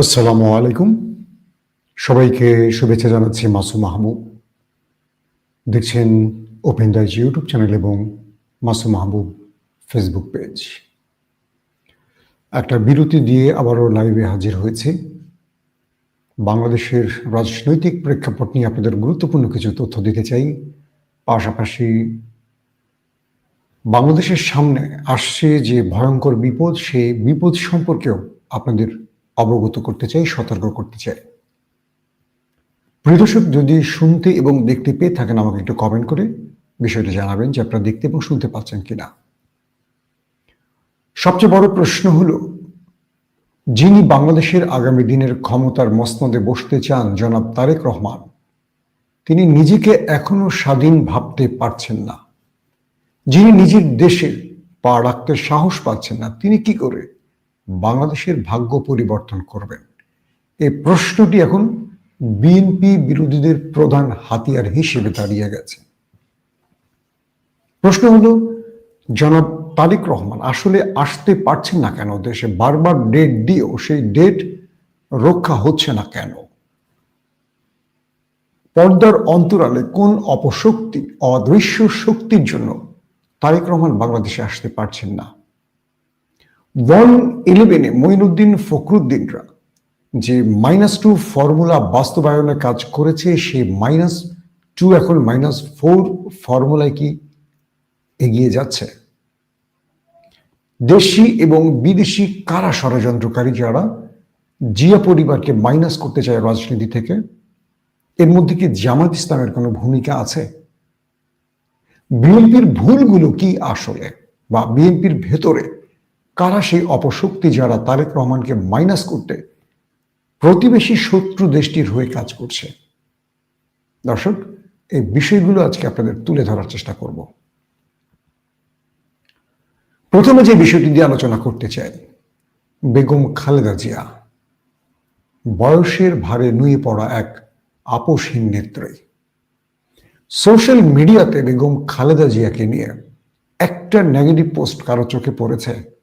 আসসালামু আলাইকুম। সবাইকে শুভেচ্ছা জানাচ্ছি মাসু মাহবুব। দেখছেন ওপেন দাইজ ইউটিউব চ্যানেল এবং মাসু মাহবুব ফেসবুক পেজ একটা বিরতি দিয়ে আবারও লাইভে হাজির হয়েছে। বাংলাদেশের রাজনৈতিক প্রেক্ষাপট নিয়ে আপনাদের গুরুত্বপূর্ণ কিছু তথ্য দিতে চাই। পাশাপাশি বাংলাদেশের সামনে আসছে যে ভয়ঙ্কর বিপদ, সেই বিপদ সম্পর্কেও আপনাদের অবগত করতে চাই, সতর্ক করতে চাই। প্রিয় দর্শক, যদি শুনতে এবং দেখতে পেয়ে থাকেন, আমাকে একটু কমেন্ট করে বিষয়টা জানাবেন যে আপনারা দেখতে এবং শুনতে পাচ্ছেন কিনা। সবচেয়ে বড় প্রশ্ন হলো, যিনি বাংলাদেশের আগামী দিনের ক্ষমতার মসনদে বসতে চান, জনাব তারেক রহমান, তিনি নিজেকে এখনও স্বাধীন ভাবতে পারছেন না। যিনি নিজের দেশে পা রাখতে সাহস পাচ্ছেন না, তিনি কি করে বাংলাদেশের ভাগ্য পরিবর্তন করবেন। এই প্রশ্নটি এখন বিএনপি বিরোধীদের প্রধান হাতিয়ার হিসেবে দাঁড়িয়ে গেছে। প্রশ্ন হলো, জনাব তারিক রহমান, আসলে আসতে পারছেন না কেন? দেশে বারবার ডেট দিয়েও সেই ডেট রক্ষা হচ্ছে না কেন? পর্দার অন্তরালে কোন অপশক্তি, অদৃশ্য শক্তির জন্য তারেক রহমান বাংলাদেশে আসতে পারছেন না? ওয়ান ইলেভেনে মঈনুদ্দিন ফখরুদ্দিনরা যে মাইনাস টু ফর্মুলা বাস্তবায়নে কাজ করেছে, সেই মাইনাস টু এখন মাইনাস ফোর ফর্মুলায় কি এগিয়ে যাচ্ছে? দেশি এবং বিদেশি কারা ষড়যন্ত্রকারী যারা? জিয়া পরিবারকে মাইনাস করতে চায় রাজনীতি থেকে। এর মধ্যে কি জামাত ইসলামের কোনো ভূমিকা আছে? বিএনপির ভুলগুলো কি আসলে? বা বিএনপির ভেতরে কারা সেই অপশক্তি যারা তারেক রহমানকে মাইনাস করতে প্রতিবেশী শত্রু দেশটির হয়ে কাজ করছে? দর্শক, এই বিষয়গুলো আজকে আপনাদের তুলে ধরার চেষ্টা করব। প্রথমে যে বিষয়টি দিয়ে আলোচনা করতে চাই, বেগম খালেদা জিয়া, বয়সের ভারে নুয়ে পড়া এক আপোষহীন নেত্রী। সোশ্যাল মিডিয়াতে বেগম খালেদা জিয়াকে নিয়ে একটা নেগেটিভ পোস্ট কারও চোখে পড়েছে?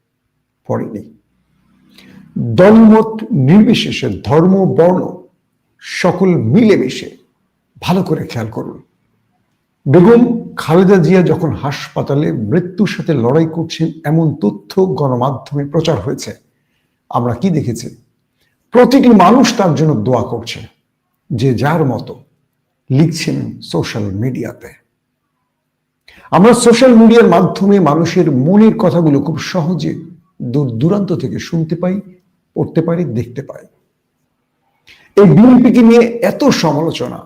পড়েনি। দলমত নির্বিশেষে ধর্ম, বর্ণ সকল মিলেমিশে ভালো করে খেয়াল করুন। বেগম খালেদা জিয়া যখন হাসপাতালে মৃত্যুর সাথে লড়াই করছেন, এমন তথ্য গণমাধ্যমে প্রচার হয়েছে। আমরা কি দেখেছি? প্রতিটি মানুষ তার জন্য দোয়া করছে, যে যার মতো লিখছেন সোশ্যাল মিডিয়াতে। আমরা সোশ্যাল মিডিয়ার মাধ্যমে মানুষের মনের কথাগুলো খুব সহজে দূর দূরান্ত থেকে শুনতে পাই, পড়তে পারি, দেখতে পাই। এই বিএনপিকে নিয়ে এত সমালোচনা,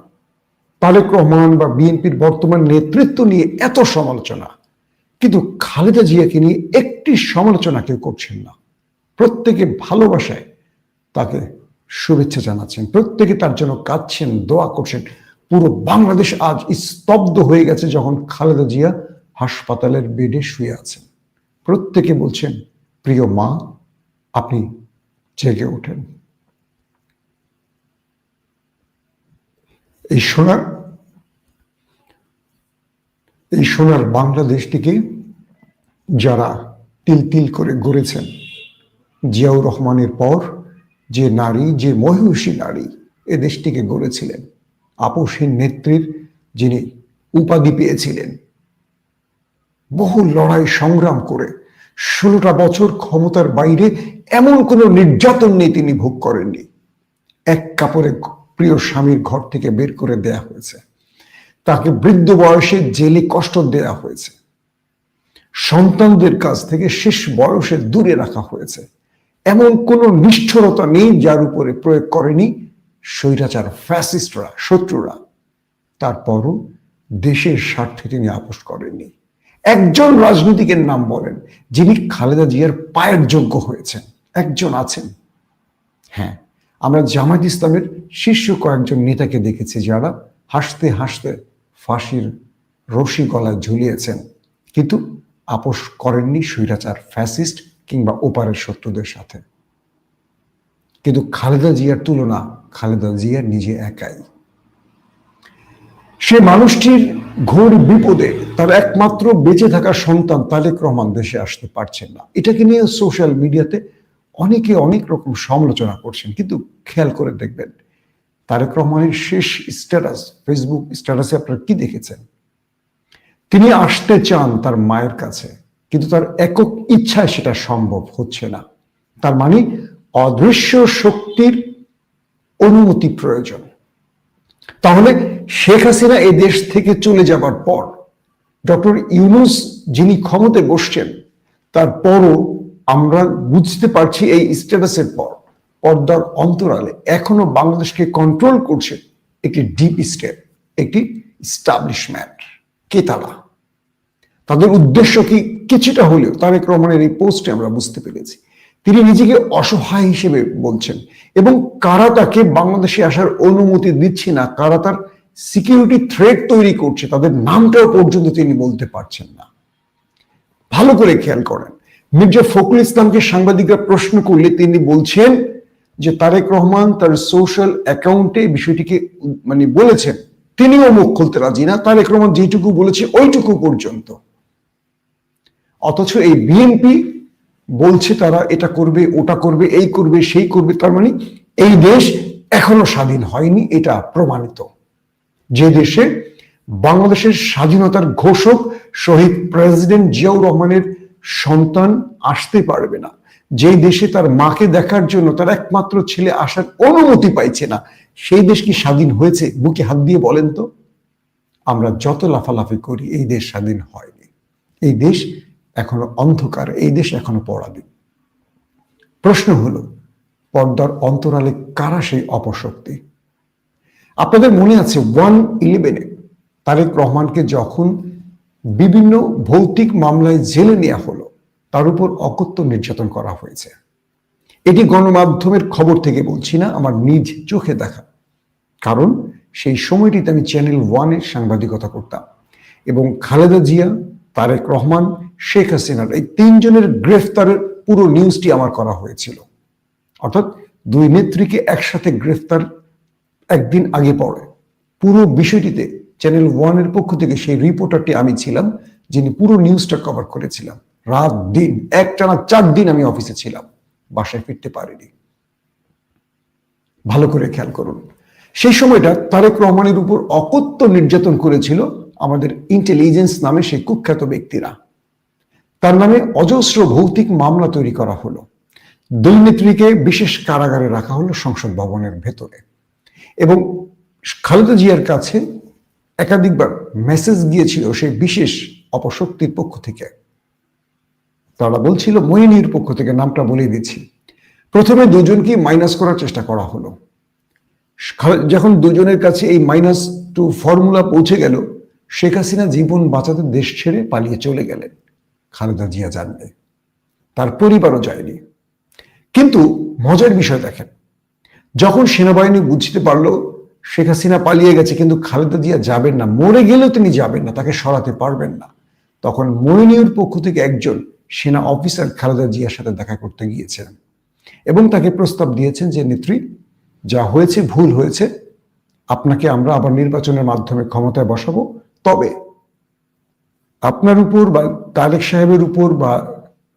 তারেক রহমান বা বিএনপির বর্তমান নেতৃত্ব নিয়ে এত সমালোচনা, কিন্তু খালেদা জিয়াকে নিয়ে একটি সমালোচনা কেউ করছেন না। প্রত্যেকে ভালোবাসায় তাকে শুভেচ্ছা জানাচ্ছেন, প্রত্যেকে তার জন্য কাঁদছেন, দোয়া করছেন। পুরো বাংলাদেশ আজ স্তব্ধ হয়ে গেছে যখন খালেদা জিয়া হাসপাতালের বেডে শুয়ে আছেন। প্রত্যেকে বলছেন প্রিয় মা, আপনি জেগে ওঠেন। এই সোনার এই সোনার বাংলাদেশটিকে যারা তিল তিল করে গড়েছেন, জিয়াউর রহমানের পর যে নারী, যে মহিষী নারী এ দেশটিকে গড়েছিলেন, আপোষহীন নেত্রীর যিনি উপাধি পেয়েছিলেন বহু লড়াই সংগ্রাম করে ষোলোটা বছর ক্ষমতার বাইরে এমন কোনো নির্যাতন নেই তিনি ভোগ করেননি। এক কাপড়ে প্রিয় স্বামীর ঘর থেকে বের করে দেয়া হয়েছে। তাকে বৃদ্ধ বয়সে জেলে কষ্ট দেয়া হয়েছে। সন্তানদের কাছ থেকে শেষ বয়সে দূরে রাখা হয়েছে। এমন কোনো নিষ্ঠুরতা নেই যার উপরে প্রয়োগ করেনি স্বৈরাচার ফ্যাসিস্টরা, শত্রুরা। তারপরও দেশের স্বার্থে তিনি আপোষ করেননি। একজন রাজনীতিকের নাম বলেন, যিনি খালেদা জিয়ার পায়ের যোগ্য হয়েছেন। একজন আছেন। হ্যাঁ আমরা জামাত ইসলামের শীর্ষ কয়েকজন নেতাকে দেখেছি যারা হাসতে হাসতে ফাঁসির রশি গলায় ঝুলিয়েছেন। কিন্তু আপোষ করেননি স্বৈরাচার, ফ্যাসিস্ট কিংবা ওপারের শত্রুদের সাথে। কিন্তু খালেদা জিয়ার তুলনা, খালেদা জিয়া নিজে একাই। সে মানুষটির ঘোর বিপদে তার একমাত্র বেঁচে থাকা সন্তান তারেক রহমান দেশে আসতে পারছেন না। এটাকে নিয়ে সোশ্যাল মিডিয়াতে অনেকে অনেক রকম সমালোচনা করছেন, কিন্তু খেয়াল করে দেখবেন তারেক রহমানের শেষ স্ট্যাটাস, ফেসবুক স্ট্যাটাসে আপনারা কি দেখেছেন? তিনি আসতে চান তার মায়ের কাছে, কিন্তু তার একক ইচ্ছায় সেটা সম্ভব হচ্ছে না। তার মানে অদৃশ্য শক্তির অনুমতি প্রয়োজন। তাহলে শেখ হাসিনা এই দেশ থেকে চলে যাবার পর ডক্টর ইউনুস যিনি ক্ষমতায় বসছেন, তারপরও আমরা বুঝতে পারছি এই স্ট্যাটাসের পর, পর্দার অন্তরালে এখনও বাংলাদেশকে কন্ট্রোল করছে একটি ডিপ স্টেট একটি স্টাবলিশমেন্ট কে তারা? তাদের উদ্দেশ্য কি? কিছুটা হলেও তারেক রহমানের এই পোস্টে আমরা বুঝতে পেরেছি। তিনি নিজেকে অসহায় হিসেবে বলছেন। এবং কারা তাকে বাংলাদেশে আসার অনুমতি দিচ্ছে না, কারা তার সিকিউরিটি থ্রেট তৈরি করছে, তাদের নামটাও পর্যন্ত তিনি বলতে পারছেন না। ভালো করে খেয়াল করেন। মির্জা ফখরুল ইসলামকে সাংবাদিকরা প্রশ্ন করলে তিনি বলছেন যে তারেক রহমান তার সোশ্যাল অ্যাকাউন্টে বিষয়টিকে মানে বলেছেন। তিনিও মুখ খুলতে রাজি না, তারেক রহমান যেটুকু বলেছে ওইটুকু পর্যন্ত। অথচ এই বিএনপি বলছে তারা, এটা করবে, ওটা করবে, এই করবে, সেই করবে, তার মানে এই দেশ এখনও স্বাধীন হয়নি, এটা প্রমাণিত। যে দেশে বাংলাদেশের স্বাধীনতার ঘোষক শহীদ প্রেসিডেন্ট জিয়াউর রহমানের সন্তান আসতে পারবে না। যে দেশে তার মাকে দেখার জন্য তার একমাত্র ছেলে আসার অনুমতি পাইছে না, সেই দেশ কি স্বাধীন হয়েছে? বুকে হাত দিয়ে বলেন তো। আমরা যত লাফালাফি করি, এই দেশ স্বাধীন হয়নি। এই দেশ এখনও অন্ধকার, এই দেশ এখনও পরাধীন। প্রশ্ন হলো, পর্দার অন্তরালে কারা সেই অপশক্তি? আপনাদের মনে আছে ওয়ান ইলেভেনে তারেক রহমানকে যখন বিভিন্ন ভৌতিক মামলায় জেলে নেওয়া হলো, তার উপর অকথ্য নির্যাতন করা হয়েছে। এটি গণমাধ্যমের খবর থেকে বলছি না, আমার নিজ চোখে দেখা। কারণ সেই সময়টিতে আমি চ্যানেল ওয়ানের সাংবাদিকতা করতাম এবং খালেদা জিয়া, তারেক রহমান শেখ হাসিনার। এই তিনজনের গ্রেফতারের পুরো নিউজটি আমার করা হয়েছিল। অর্থাৎ দুই নেত্রীকে একসাথে গ্রেফতার একদিন আগে পড়ে পুরো বিষয়টিতে চ্যানেল ওয়ানের পক্ষ থেকে সেই রিপোর্টারটি আমি ছিলাম, যিনি পুরো নিউজটা কভার করেছিলাম। রাত দিন এক টানা চার দিন আমি অফিসে ছিলাম। বাসায় ফিরতে পারিনি। ভালো করে খেয়াল করুন। সেই সময়টা তারেক রহমানের উপর অকত্য নির্যাতন করেছিল আমাদের ইন্টেলিজেন্স নামে সেই কুখ্যাত ব্যক্তিরা। তার নামে অজস্র ভৌতিক মামলা তৈরি করা হলো। দুই নেত্রীকে বিশেষ কারাগারে রাখা হলো সংসদ ভবনের ভেতরে। এবং খালেদা জিয়ার কাছে একাধিকবার মেসেজ গিয়েছিল সেই বিশেষ অপশক্তির পক্ষ থেকে। তারা বলছিল, মইনির পক্ষ থেকে নামটা বলে দিচ্ছি। প্রথমে দুজনকে মাইনাস করার চেষ্টা করা হলো। যখন দুজনের কাছে এই মাইনাস টু ফর্মুলা পৌঁছে গেল, শেখ হাসিনা জীবন বাঁচাতে দেশ ছেড়ে পালিয়ে চলে গেলেন। খালেদা জিয়া জানবে। তার পরিবারও যায়নি। কিন্তু মজার বিষয় দেখেন, যখন সেনাবাহিনী বুঝতে পারল শেখ হাসিনা পালিয়ে গেছে, কিন্তু খালেদা জিয়া যাবেন না, মরে গেলেও তিনি যাবেন না, তাকে সরাতে পারবেন না, তখন মইনিউর পক্ষ থেকে একজন সেনা অফিসার খালেদা জিয়ার সাথে দেখা করতে গিয়েছেন এবং তাকে প্রস্তাব দিয়েছেন যে, নেত্রী, যা হয়েছে ভুল হয়েছে, আপনাকে আমরা আবার নির্বাচনের মাধ্যমে ক্ষমতায় বসাবো, তবে আপনার উপর বা তারেক সাহেবের উপর বা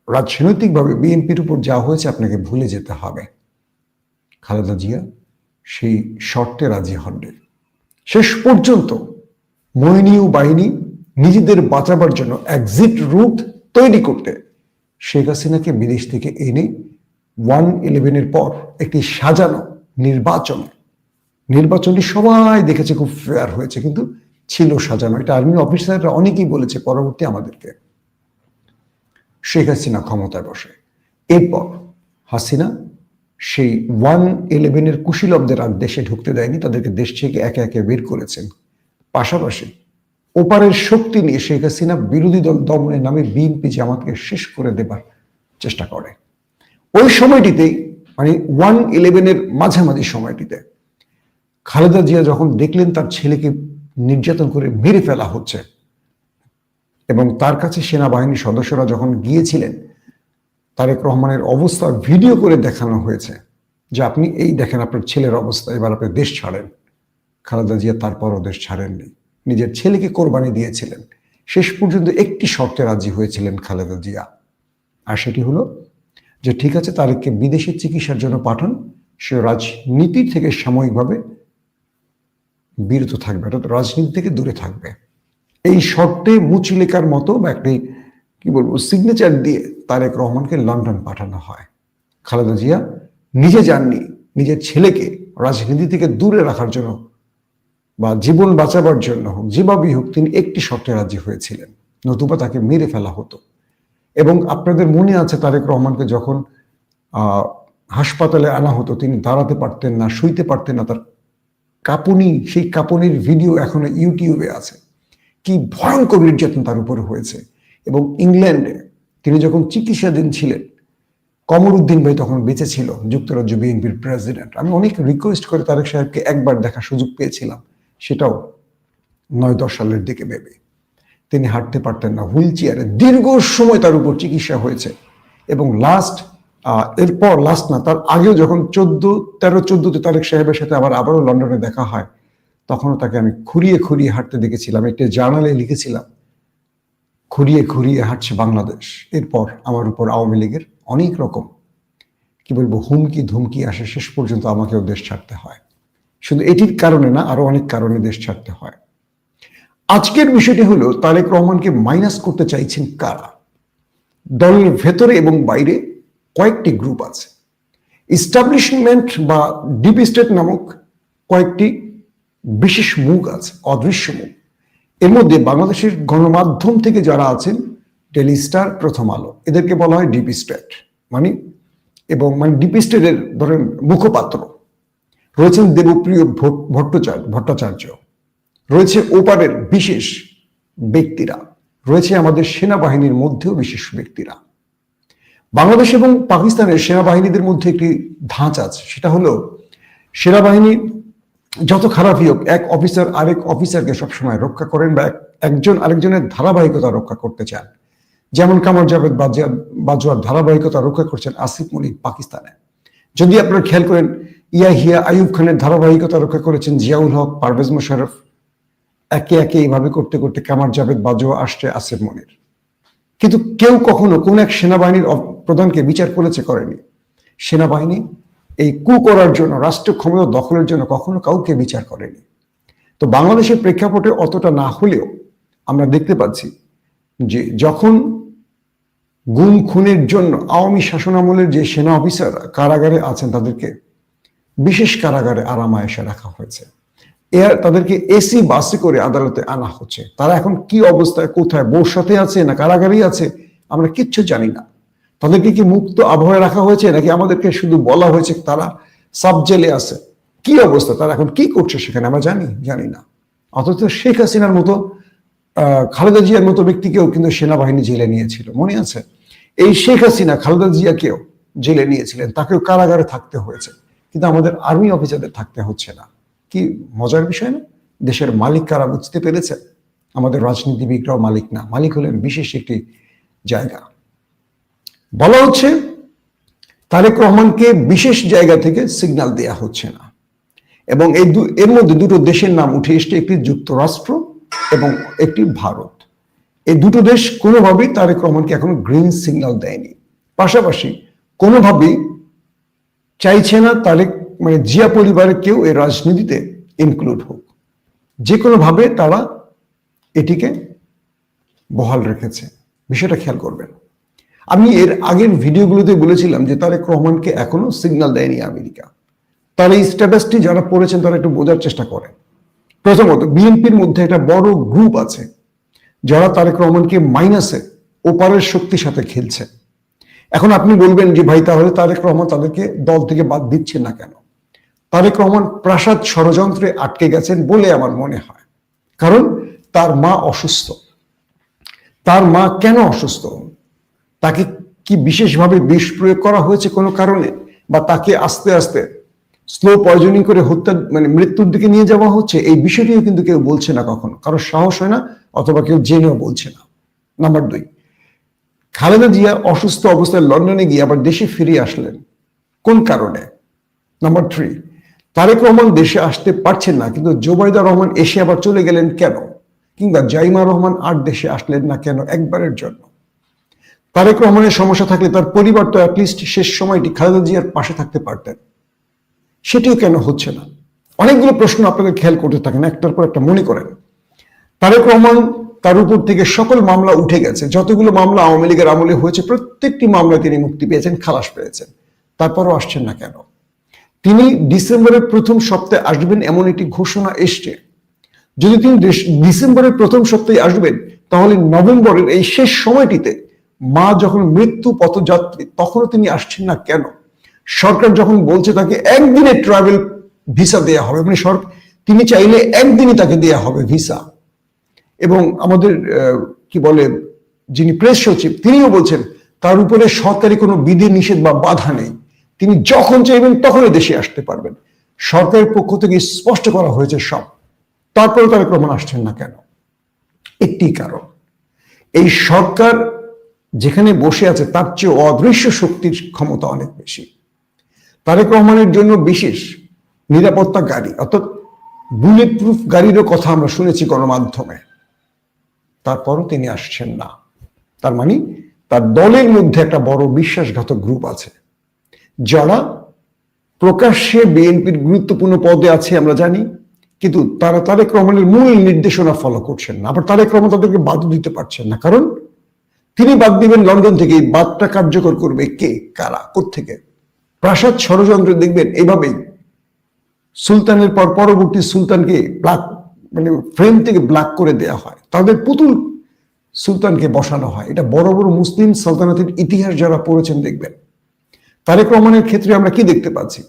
রাজনৈতিকভাবে বিএনপির উপর যা হয়েছে আপনাকে ভুলে যেতে হবে। খালেদা জিয়া সেই শর্তে রাজি হননি। শেষ পর্যন্ত মইনীয় বাহিনী নিজেদের বাঁচাবার জন্য এক্সিট রুট তৈরি করতে শেখ হাসিনাকে বিদেশ থেকে এনে ওয়ান ইলেভেনের পর একটি সাজানো নির্বাচন, নির্বাচনটি সবাই দেখেছে, খুব ফেয়ার হয়েছে। কিন্তু ছিল সাজানো। এটা আর্মি অফিসাররা অনেকেই বলেছে পরবর্তী আমাদেরকে। শেখ হাসিনা ক্ষমতায় বসে। এরপর হাসিনা সেই ওয়ান ইলেভেনের কুশীলবদের আর দেশে ঢুকতে দেয়নি, তাদেরকে দেশ থেকে একে একে বের করেছেন। পাশাপাশি ওপারের শক্তি নিয়ে শেখ হাসিনা বিরোধী দল দমনের নামে বিএনপি জামাতকে শেষ করে দেবার চেষ্টা করে। ওই সময়টিতেই মানে ওয়ান ইলেভেনের মাঝামাঝি সময়টিতে, খালেদা জিয়া যখন দেখলেন তার ছেলেকে নির্যাতন করে মেরে ফেলা হচ্ছে। এবং তার কাছে সেনাবাহিনীর সদস্যরা যখন গিয়েছিলেন, তারেক রহমানের অবস্থা ভিডিও করে দেখানো হয়েছে যে আপনি এই দেখেন আপনার ছেলের অবস্থা, এবার আপনি দেশ ছাড়েন। খালেদা জিয়া তারপরও দেশ ছাড়েননি। নিজের ছেলেকে কোরবানি দিয়েছিলেন। শেষ পর্যন্ত একটি শর্তে রাজি হয়েছিলেন খালেদা জিয়া। আর সেটি হলো যে ঠিক আছে, তারেককে বিদেশে চিকিৎসার জন্য পাঠান, সে রাজনীতি থেকে সাময়িকভাবে বিরত থাকবে, অর্থাৎ রাজনীতি থেকে দূরে থাকবে। এই শর্তে মুচলেকার মতো বা একটি, কি বলব সিগনেচার দিয়ে তারেক রহমানকে লন্ডন পাঠানো হয়। খালেদা জিয়া নিজে যাননি, নিজের ছেলেকে রাজনীতি থেকে দূরে রাখার জন্য বা জীবন বাঁচাবার জন্য হোক, যেভাবেই হোক, তিনি একটি শর্তে রাজি হয়েছিলেন। নতুবা তাকে মেরে ফেলা হতো। এবং আপনাদের মনে আছে তারেক রহমানকে যখন হাসপাতালে আনা হতো, তিনি দাঁড়াতে পারতেন না, শুইতে পারতেন না, তার কাঁপুনি, সেই কাঁপুনির ভিডিও এখনও ইউটিউবে আছে। কি ভয়ঙ্কর নির্যাতন তার উপরে হয়েছে। এবং ইংল্যান্ডে তিনি যখন চিকিৎসাধীন ছিলেন কমরুদ্দিন ভাই তখন বেঁচে ছিল, যুক্তরাজ্য বিএনপির প্রেসিডেন্ট আমি অনেক রিকোয়েস্ট করে তারেক সাহেবকে একবার দেখার সুযোগ পেয়েছিলাম। সেটাও নয়, দশ সালের দিকে ভেবে। তিনি হাঁটতে পারতেন না, হুইল চেয়ারে দীর্ঘ সময় তার উপর চিকিৎসা হয়েছে। এবং লাস্ট এরপর লাস্ট না, তার আগেও যখন চোদ্দ, তেরো চোদ্দতে তারেক সাহেবের সাথে আবার আবারও লন্ডনে দেখা হয়, তখনও তাকে আমি খুঁড়িয়ে খুঁড়িয়ে হাঁটতে দেখেছিলাম, একটা জার্নালে লিখেছিলাম, খুঁড়িয়ে খুঁড়িয়ে হাঁটছে বাংলাদেশ। এরপর আমার উপর আওয়ামী লীগের অনেক রকম, কি বলব, হুমকি ধুমকি আসে, শেষ পর্যন্ত আমাকেও দেশ ছাড়তে হয়। শুধু এটির কারণে না আরও অনেক কারণে দেশ ছাড়তে হয়। আজকের বিষয়টি হলো, তারেক রহমানকে মাইনাস করতে চাইছেন কারা? দলের ভেতরে এবং বাইরে কয়েকটি গ্রুপ আছে। ইস্টাবলিশমেন্ট বা ডিপ স্টেট নামক কয়েকটি বিশেষ মুখ আছে, অদৃশ্য মুখ। এর মধ্যে বাংলাদেশের গণমাধ্যম থেকে যারা আছেন ডেলি স্টার প্রথম আলো, এদেরকে বলা হয় ডিপ স্টেট মানে এবং মানে ডিপ স্টেটের ধরেন মুখপাত্র। রয়েছেন দেবপ্রিয় ভট- ভট্টাচার্য ভট্টাচার্য। রয়েছে ওপারের বিশেষ ব্যক্তিরা। রয়েছে আমাদের সেনাবাহিনীর মধ্যেও বিশেষ ব্যক্তিরা। বাংলাদেশ এবং পাকিস্তানের সেনাবাহিনীদের মধ্যে একটি ধাঁচ আছে। সেটা হলো, সেনাবাহিনী যত খারাপই হোক, এক অফিসার আরেক অফিসারকে সবসময় রক্ষা করেন বা এক- একজন আরেকজনের ধারাবাহিকতা রক্ষা করতে চান। যেমন কামার জাভেদ বাজিয়া বাজওয়ার ধারাবাহিকতা রক্ষা করছেন আসিফ মলিক পাকিস্তানে। যদি আপনারা খেয়াল করেন, ইয়াহিয়া আইয়ুব খানের ধারাবাহিকতা রক্ষা করেছেন জিয়াউল হক, পারভেজ মোশারফ একে একে এইভাবে করতে করতে কামার জাভেদ বাজওয়া আসছে আসিফ মনির কিন্তু কেউ কখনো কোন এক সেনাবাহিনীর প্রধানকে বিচার করেছে করেনি। সেনাবাহিনী এই কু করার জন্য রাষ্ট্র ক্ষমতা দখলের জন্য কখনো কাউকে বিচার করেনি। তো বাংলাদেশের প্রেক্ষাপটে অতটা না হলেও আমরা দেখতে পাচ্ছি যে যখন গুম খুনের জন্য আওয়ামী শাসনামলের যে সেনা অফিসার কারাগারে আছেন, তাদেরকে বিশেষ কারাগারে আরামায়েশে রাখা হয়েছে। এর তাদেরকে এসি বাসে করে আদালতে আনা হচ্ছে। তারা এখন কি অবস্থায়, কোথায়, বউর সাথে আছে না কারাগারেই আছে, আমরা কিচ্ছু জানি না। তাদেরকে কি মুক্ত আবহাওয়ায় রাখা হয়েছে নাকি আমাদেরকে শুধু বলা হয়েছে তারা সাব জেলে আছে? কি অবস্থা? তারা এখন কি করছে সেখানে? আমরা জানি জানি না। অথচ শেখ হাসিনার মতো খালেদা জিয়ার মতো ব্যক্তিকেও কিন্তু সেনাবাহিনী জেলে নিয়েছিল। মনে আছে? এই শেখ হাসিনা, খালেদা জিয়াকেও জেলে নিয়েছিলেন। তাকেও কারাগারে থাকতে হয়েছে। কিন্তু আমাদের আর্মি অফিসারদের থাকতে হচ্ছে না। কি মজার বিষয় না? দেশের মালিক কারা বুঝতে পেরেছে? আমাদের রাজনীতিবিদরাও মালিক না। মালিক হলেন বিশেষ একটি জায়গা। বলা হচ্ছে তারেক রহমানকে বিশেষ জায়গা থেকে সিগন্যাল দেয়া হচ্ছে না। এবং এই এর মধ্যে দুটো দেশের নাম উঠে এসছে, একটি যুক্তরাষ্ট্র এবং একটি ভারত। এই দুটো দেশ কোনোভাবেই তারেক রহমানকে এখনও গ্রিন সিগন্যাল দেয়নি। পাশাপাশি কোনোভাবেই চাইছে না তারেক মানে জিয়া পরিবারের কেউ এই রাজনীতিতে ইনক্লুড হোক। যে কোনোভাবে তারা এটিকে বহাল রেখেছে। বিষয়টা খেয়াল করবেন। আমি এর আগের ভিডিওগুলোতে বলেছিলাম যে তারেক রহমানকে এখনও সিগন্যাল দেয়নি আমেরিকা। তার এই স্ট্যাটাসটি যারা পড়েছেন তারা একটু বোঝার চেষ্টা করেন। প্রথমত, বিএনপির মধ্যে একটা বড় গ্রুপ আছে যারা তারেক রহমানকে মাইনাসে ওপারের শক্তির সাথে খেলছে। এখন আপনি বলবেন যে ভাই তাহলে তারেক রহমান তাদেরকে দল থেকে বাদ দিচ্ছেন না কেন? তারেক রহমান প্রাসাদ ষড়যন্ত্রে আটকে গেছেন বলে আমার মনে হয়। কারণ তার মা অসুস্থ। তার মা কেন অসুস্থ? তাকে কি বিশেষভাবে বিষ প্রয়োগ করা হয়েছে কোনো কারণে? বা তাকে আস্তে আস্তে স্লো পয়জনিং করে হত্যা মানে মৃত্যুর দিকে নিয়ে যাওয়া হচ্ছে? এই বিষয়টিও কিন্তু কেউ বলছে না কখনো। কারও সাহস হয় না, অথবা কেউ জেনেও বলছে না। নাম্বার দুই, খালেদা জিয়া অসুস্থ অবস্থায় লন্ডনে গিয়ে আবার দেশে ফিরে আসলেন। কোন কারণে? নাম্বার থ্রি তারেক রহমান দেশে আসতে পারছেন না, কিন্তু জোবাইদা রহমান এসে আবার চলে গেলেন কেন? কিংবা জাইমা রহমান আর দেশে আসলেন না কেন একবারের জন্য? তারেক রহমানের সমস্যা থাকলে তার পরিবার তো অ্যাটলিস্ট শেষ সময়টি খালেদা জিয়ার পাশে থাকতে পারতেন। সেটিও কেন হচ্ছে না? অনেকগুলো প্রশ্ন আপনাদের খেয়াল করতে থাকেন, একটার পর একটা মনে করেন। তারেক রহমান তার উপর থেকে সকল মামলা উঠে গেছে। যতগুলো মামলা আওয়ামী লীগের আমলে হয়েছে, প্রত্যেকটি মামলায় তিনি মুক্তি পেয়েছেন, খালাস পেয়েছেন। তারপরও আসছেন না কেন? তিনি ডিসেম্বরের প্রথম সপ্তাহে আসবেন এমন একটি ঘোষণা এসছে। যদি তিনি ডিসেম্বরের প্রথম সপ্তাহে আসবেন, তাহলে নভেম্বরের এই শেষ সময়টিতে মা যখন মৃত্যু পথযাত্রী, তখনও তিনি আসছেন না কেন? সরকার যখন বলছে তাকে একদিনে ট্রাভেল ভিসা দেয়া হবে মানে সরকার তিনি চাইলে একদিনই তাকে দেয়া হবে ভিসা এবং আমাদের কি বলে, যিনি প্রেস সচিব, তিনিও বলছেন, তার উপরে সরকারি কোনো বিধি, নিষেধ বা বাধা নেই। তিনি যখন চাইবেন, তখনই দেশে আসতে পারবেন। সরকারের পক্ষ থেকে স্পষ্ট করা হয়েছে সব। তারপরে তারা প্রমাণ আসছেন না কেন? একটি কারণ, এই সরকার যেখানে বসে আছে তার চেয়ে অদৃশ্য শক্তির ক্ষমতা অনেক বেশি। তারেক রহমানের জন্য বিশেষ নিরাপত্তা গাড়ি, অর্থাৎ বুলেট প্রুফ গাড়িরও কথা আমরা শুনেছি গণমাধ্যমে। তারপরও তিনি আসছেন না। তার মানে তার দলের মধ্যে একটা বড় বিশ্বাসঘাতক গ্রুপ আছে। যারা প্রকাশ্যে বিএনপির গুরুত্বপূর্ণ পদে আছে আমরা জানি, কিন্তু তারা তারেক রহমানের মূল নির্দেশনা ফলো করছেন না। আবার তারেক রহমান তাদেরকে বাদ দিতে পারছেন না। কারণ তিনি বাদ দিবেন লন্ডন থেকে বাদটা কার্যকর করবে কে? কারা? থেকে প্রাসাদ ষড়যন্ত্র দেখবেন এইভাবেই সুলতানের পর পরবর্তী সুলতানকে ব্লাক মানে ফ্রেম থেকে ব্ল্যাক করে দেয়া হয়। তাদের পুতুল সুলতানকে বসানো হয়। এটা বড় বড় মুসলিম সালতানাতের ইতিহাস যারা পড়েছেন দেখবেন। তারেক রহমানের ক্ষেত্রে আমরা কি দেখতে পাচ্ছি?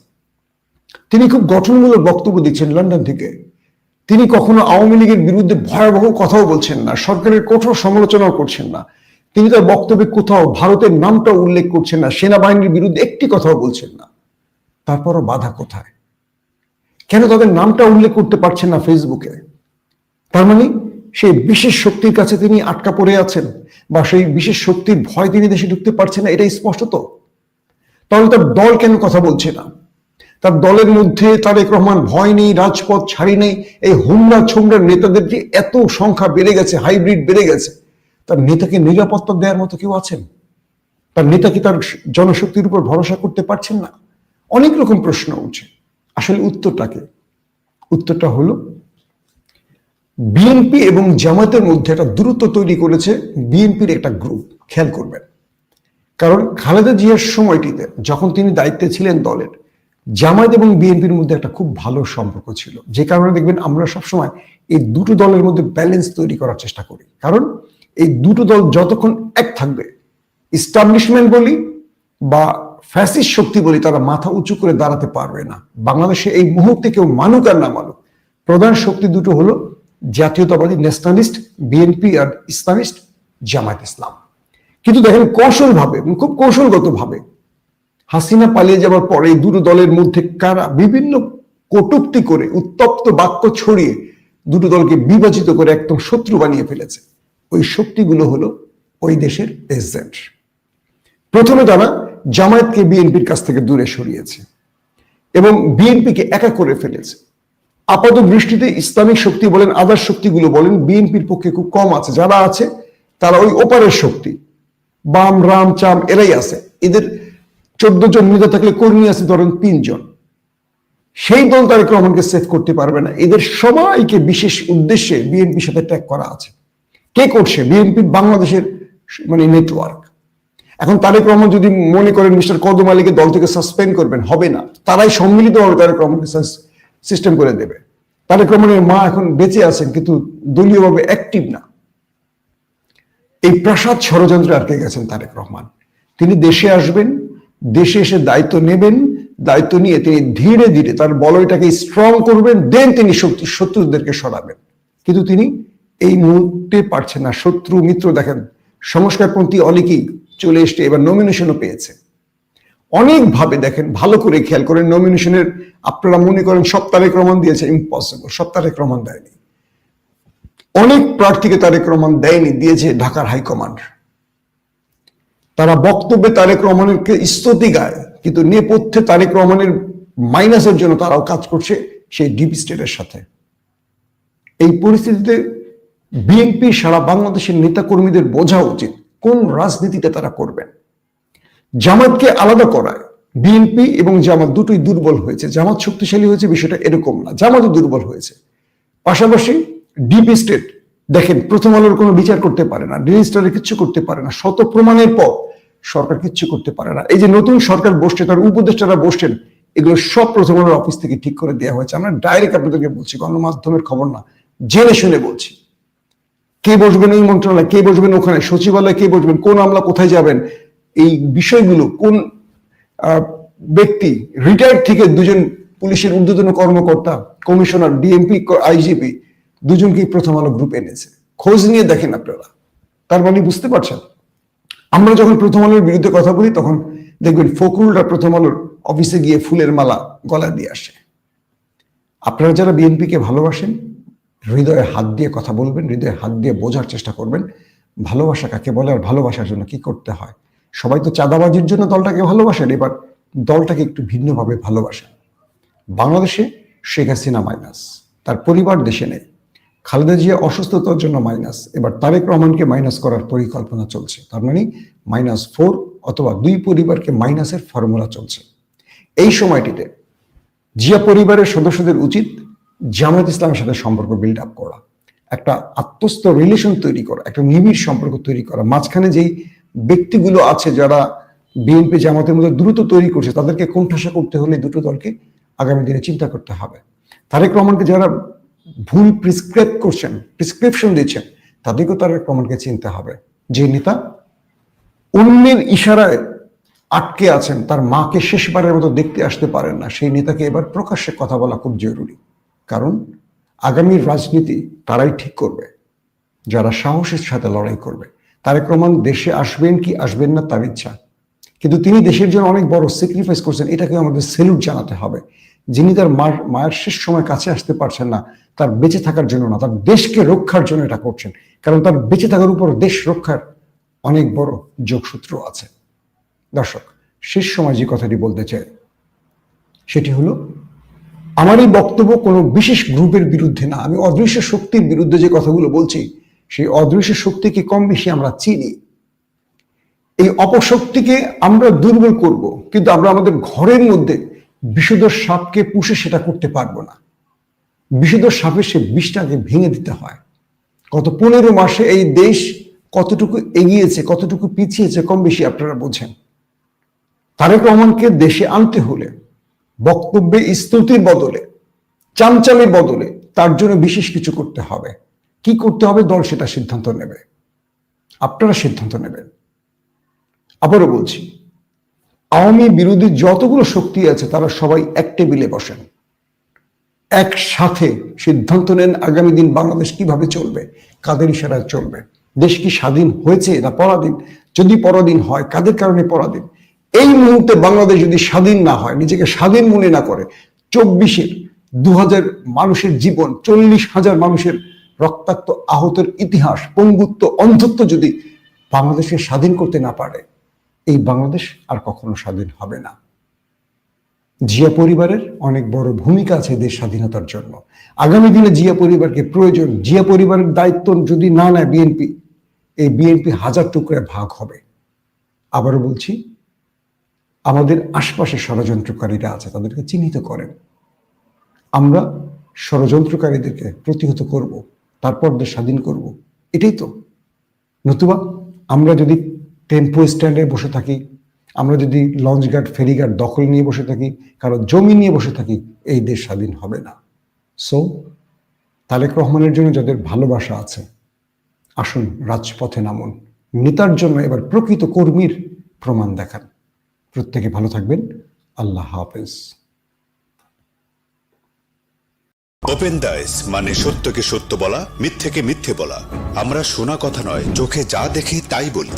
তিনি খুব গঠনমূলক বক্তব্য দিচ্ছেন লন্ডন থেকে। তিনি কখনো আওয়ামী লীগের বিরুদ্ধে ভয়াবহ কথাও বলছেন না। সরকারের কঠোর সমালোচনাও করছেন না। তিনি তার বক্তব্যে কোথাও ভারতের নামটা উল্লেখ করছেন না, সেনাবাহিনীর বিরুদ্ধে একটি কথাও বলছেন না। তারপরও বাধা কোথায়? কেন তাদের নামটা উল্লেখ করতে পারছেন না ফেসবুকে? তার মানে সেই বিশেষ শক্তির কাছে তিনি আটকা পড়ে আছেন বা সেই বিশেষ শক্তির ভয় তিনি দেশে ঢুকতে পারছেন না, এটাই স্পষ্ট তো। তাহলে তার দল কেন কথা বলছে না? তার দলের মধ্যে তারেক রহমান ভয় নেই, রাজপথ ছাড়ি নেই, এই হুমরা ছুমরার নেতাদের যে এত সংখ্যা বেড়ে গেছে, হাইব্রিড বেড়ে গেছে তার নেতাকে নিরাপত্তা দেওয়ার মতো কেউ আছেন? তার নেতা কি তার জনশক্তির উপর ভরসা করতে পারছেন না? অনেক রকম প্রশ্ন উঠছে। আসলে উত্তরটাকে উত্তরটা হলো, বিএনপি এবং জামাতের মধ্যে একটা দূরত্ব তৈরি করেছে বিএনপির একটা গ্রুপ খেয়াল করবেন। কারণ খালেদা জিয়ার সময়টিতে যখন তিনি দায়িত্বে ছিলেন দলের, জামায়াত এবং বিএনপির মধ্যে একটা খুব ভালো সম্পর্ক ছিল। যে কারণে দেখবেন আমরা সবসময় এই দুটো দলের মধ্যে ব্যালেন্স তৈরি করার চেষ্টা করি। কারণ এই দুটো দল যতক্ষণ এক থাকবে ইস্টাবলিশমেন্ট বলি বা ফ্যাসিস্ট শক্তি বলি, তারা মাথা উঁচু করে দাঁড়াতে পারবে না। বাংলাদেশে এই মুহূর্তে কেউ মানুক আর না মানুক। প্রধান শক্তি দুটো হলো জাতীয়তাবাদী ন্যাশনালিস্ট বিএনপি আর ইসলামিস্ট জামায়াত ইসলাম। কিন্তু দেখেন কৌশলভাবে খুব কৌশলগতভাবে হাসিনা পালিয়ে যাওয়ার পরে এই দুটো দলের মধ্যে কারা বিভিন্ন কটুক্তি করে, উত্তপ্ত বাক্য ছড়িয়ে দুটো দলকে বিভাজিত করে একদম শত্রু বানিয়ে ফেলেছে। ওই শক্তিগুলো হলো ওই দেশের প্রেসিডেন্ট। প্রথমে তারা জামায়াতকে বিএনপির কাছ থেকে দূরে সরিয়েছে এবং বিএনপিকে একা করে ফেলেছে। আপাত দৃষ্টিতে ইসলামিক শক্তি বলেন আদার শক্তিগুলো বলেন, বিএনপির পক্ষে খুব কম আছে। যারা আছে, তারা ওই ওপারের শক্তি। বাম, রাম, চাম, এরাই আছে। এদের চোদ্দ জন নেতা থাকলে কর্মী আছে ধরেন তিনজন সেই দল তারেক রহমানকে সেভ করতে পারবে না। এদের সবাইকে বিশেষ উদ্দেশ্যে বিএনপির সাথে ট্যাগ করা আছে। কে করছে? বিএনপি বাংলাদেশের মানে নেটওয়ার্ক এখন তারেক রহমান যদি মনে করেন মিস্টার কদম আলীকে দল থেকে সাসপেন্ড করবেন, হবে না। তারাই সম্মিলিতভাবে তারেক রহমানকে সিস্টেম করে দেবে। তারেক রহমানের মা এখন বেঁচে আছেন, কিন্তু দলীয়ভাবে অ্যাক্টিভ না। এই প্রাসাদ ষড়যন্ত্রে আটকে গেছেন তারেক রহমান। তিনি দেশে আসবেন, দেশে এসে দায়িত্ব নেবেন, দায়িত্ব নিয়ে তিনি ধীরে ধীরে তার বলয়টাকে স্ট্রং করবেন দেন তিনি শত্রুদেরকে সরাবেন। কিন্তু তিনি এই মুহূর্তে পারছে না। শত্রু মিত্র দেখেন, সংস্কারপন্থী অনেকেই চলে এসছে, এবার নমিনেশনও পেয়েছে। অনেকভাবে দেখেন, ভালো করে খেয়াল করেন নমিনেশনের আপনারা মনে করেন সব তারেক দিয়েছে ইম্পসিবল সব তারেক রহমান দেয়নি। অনেক প্রার্থীকে তারেক রহমান দেয়নি, দিয়েছে ঢাকার হাইকমান্ড তারা বক্তব্যে তারেক রহমানের স্তুতি গায়, কিন্তু নেপথ্যে তারেক রহমানের মাইনাসের জন্য তারাও কাজ করছে সেই ডিপ স্টেটের সাথে। এই পরিস্থিতিতে বিএনপি সারা বাংলাদেশের নেতাকর্মীদের বোঝা উচিত কোন রাজনীতিটা তারা করবেন। জামাতকে আলাদা করায় বিএনপি এবং জামাত দুটোই দুর্বল হয়েছে। জামাত শক্তিশালী হয়েছে, বিষয়টা এরকম না। জামাতও দুর্বল হয়েছে। পাশাপাশি ডিপ স্টেট দেখেন, প্রথম আলোর কোনো বিচার করতে পারে না রেজিস্টারে কিচ্ছু করতে পারে না, শত প্রমাণের পর সরকার কিচ্ছু করতে পারে না। এই যে নতুন সরকার বসছে, তার উপদেষ্টারা বসছেন, এগুলো সব প্রথম আলোর অফিস থেকে ঠিক করে দেওয়া হয়েছে। আমরা ডাইরেক্ট আপনাদেরকে বলছি, গণমাধ্যমের খবর না, জেনে শুনে বলছি। কে বসবেন এই মন্ত্রণালয়? কে বসবেন ওখানে? সচিবালয় কে বসবেন? কোন আমলা কোথায় যাবেন? এই বিষয়গুলো কোন ব্যক্তি রিটায়ার্ড থেকে দুজন পুলিশের ঊর্ধ্বতন কর্মকর্তা, কমিশনার ডিএমপি আইজিপি দুজনকেই প্রথম আলো গ্রুপ এনেছে। খোঁজ নিয়ে দেখেন আপনারা। তার মানে বুঝতে পারছেন? আমরা যখন প্রথম আলোর বিরুদ্ধে কথা বলি, তখন দেখবেন ফকরুলরা প্রথম আলোর অফিসে গিয়ে ফুলের মালা গলা দিয়ে আসে। আপনারা যারা বিএনপিকে ভালোবাসেন হৃদয়ে হাত দিয়ে কথা বলবেন, হৃদয়ে হাত দিয়ে বোঝার চেষ্টা করবেন। ভালোবাসা কাকে বলে আর ভালোবাসার জন্য কি করতে হয়? সবাই তো চাঁদাবাজির জন্য দলটাকে ভালোবাসেন, এবার দলটাকে একটু ভিন্নভাবে ভালোবাসেন। বাংলাদেশে শেখ হাসিনা মাইনাস, তার পরিবার দেশে নেই। খালেদা জিয়া অসুস্থতার জন্য মাইনাস, এবার তারেক রহমানকে মাইনাস করার পরিকল্পনা চলছে। তার মানে মাইনাস ফোর অথবা দুই পরিবারকে মাইনাসের ফর্মুলা চলছে। এই সময়টিতে জিয়া পরিবারের সদস্যদের উচিত জামায়াত ইসলামের সাথে সম্পর্ক বিল্ড আপ করা, একটা আত্মস্থ রিলেশন তৈরি করা, একটা নিবিড় সম্পর্ক তৈরি করা, মাঝখানে যেই ব্যক্তিগুলো আছে যারা বিএনপি জামাতের মধ্যে দ্রুত তৈরি করছে, তাদেরকে কোণঠাসা করতে হলে দুটো দলকে আগামী দিনে চিন্তা করতে হবে। তারেক রহমানকে যারা ভুল প্রিসক্রাইব করছেন প্রিসক্রিপশন দিচ্ছেন, তাদেরকেও তারেক রহমানকে চিনতে হবে। যে নেতা অন্যের ইশারায় আটকে আছেন, তার মাকে শেষবারের মতো দেখতে আসতে পারেন না, সেই নেতাকে এবার প্রকাশ্যে কথা বলা খুব জরুরি। কারণ আগামীর রাজনীতি তারাই ঠিক করবে, যারা সাহসের সাথে লড়াই করবে। তারেক রহমান দেশে আসবেন কি আসবেন না তার ইচ্ছা। কিন্তু তিনি দেশের জন্য অনেক বড় স্যাক্রিফাইস করছেন এটাকে আমাদের সেলুট জানাতে হবে। যিনি তার মায়ের শেষ সময় কাছে আসতে পারছেন না, তার বেঁচে থাকার জন্য না, তার দেশকে রক্ষার জন্য এটা করছেন। কারণ তার বেঁচে থাকার উপর দেশ রক্ষার অনেক বড় যোগসূত্র আছে। দর্শক, শেষ সময় যে কথাটি বলতে চাই, সেটি হলো আমার এই বক্তব্য কোনো বিশেষ গ্রুপের বিরুদ্ধে না। আমি অদৃশ্য শক্তির বিরুদ্ধে যে কথাগুলো বলছি, সেই অদৃশ্য শক্তিকে কম বেশি আমরা চিনি। এই অপশক্তিকে আমরা দুর্বল করব, কিন্তু আমরা আমাদের ঘরের মধ্যে বিষধর সাপকে পুষে সেটা করতে পারব না। বিষধর সাপের সে বিষটাকে ভেঙে দিতে হয়। গত পনেরো মাসে এই দেশ কতটুকু এগিয়েছে, কতটুকু পিছিয়েছে, কম বেশি আপনারা বোঝেন। তারেক রহমানকে দেশে আনতে হলে বক্তব্যে স্তুতির বদলে, চামচামের বদলে তার জন্য বিশেষ কিছু করতে হবে। কি করতে হবে? দল সেটা সিদ্ধান্ত নেবে। আপনারা সিদ্ধান্ত নেবেন। আবারও বলছি, আওয়ামী বিরোধী যতগুলো শক্তি আছে, তারা সবাই এক টেবিলে বসেন। একসাথে সিদ্ধান্ত নেন আগামী দিন বাংলাদেশ কীভাবে চলবে, কাদের ইশারায় চলবে। দেশ কি স্বাধীন হয়েছে না পরাধীন? যদি পরাধীন হয়, কাদের কারণে পরাধীন? এই মুহূর্তে বাংলাদেশ যদি স্বাধীন না হয়, নিজেকে স্বাধীন মনে না করে, চব্বিশের দু হাজার মানুষের জীবন, চল্লিশ হাজার মানুষের রক্তাক্ত আহতের ইতিহাস, পঙ্গুত্ব, অন্ধত্ব যদি বাংলাদেশকে স্বাধীন করতে না পারে, এই বাংলাদেশ আর কখনো স্বাধীন হবে না। জিয়া পরিবারের অনেক বড় ভূমিকা আছে দেশ স্বাধীনতার জন্য। আগামী দিনে জিয়া পরিবারকে প্রয়োজন, জিয়া পরিবারের দায়িত্ব যদি না নেয় বিএনপি, এই বিএনপি হাজার টুকরায় ভাগ হবে। আবারও বলছি আমাদের আশপাশে ষড়যন্ত্রকারীরা আছে, তাদেরকে চিহ্নিত করেন। আমরা ষড়যন্ত্রকারীদেরকে প্রতিহত করব, তারপর দেশ স্বাধীন করব। এটাই তো। নতুবা আমরা যদি টেম্পো স্ট্যান্ডে বসে থাকি, আমরা যদি লঞ্চ ঘাট ফেরিঘাট দখল নিয়ে বসে থাকি, কারও জমি নিয়ে বসে থাকি, এই দেশ স্বাধীন হবে না। সো তালেক রহমানের জন্য যাদের ভালোবাসা আছে, আসুন রাজপথে নামুন। নেতার জন্য এবার প্রকৃত কর্মীর প্রমাণ দেখান। প্রত্যেকে ভালো থাকবেন। আল্লাহ হাফেজ। ওপেন দাইস মানে সত্যকে সত্য বলা, মিথ্যেকে মিথ্যে বলা। আমরা শোনা কথা নয়, চোখে যা দেখি তাই বলি।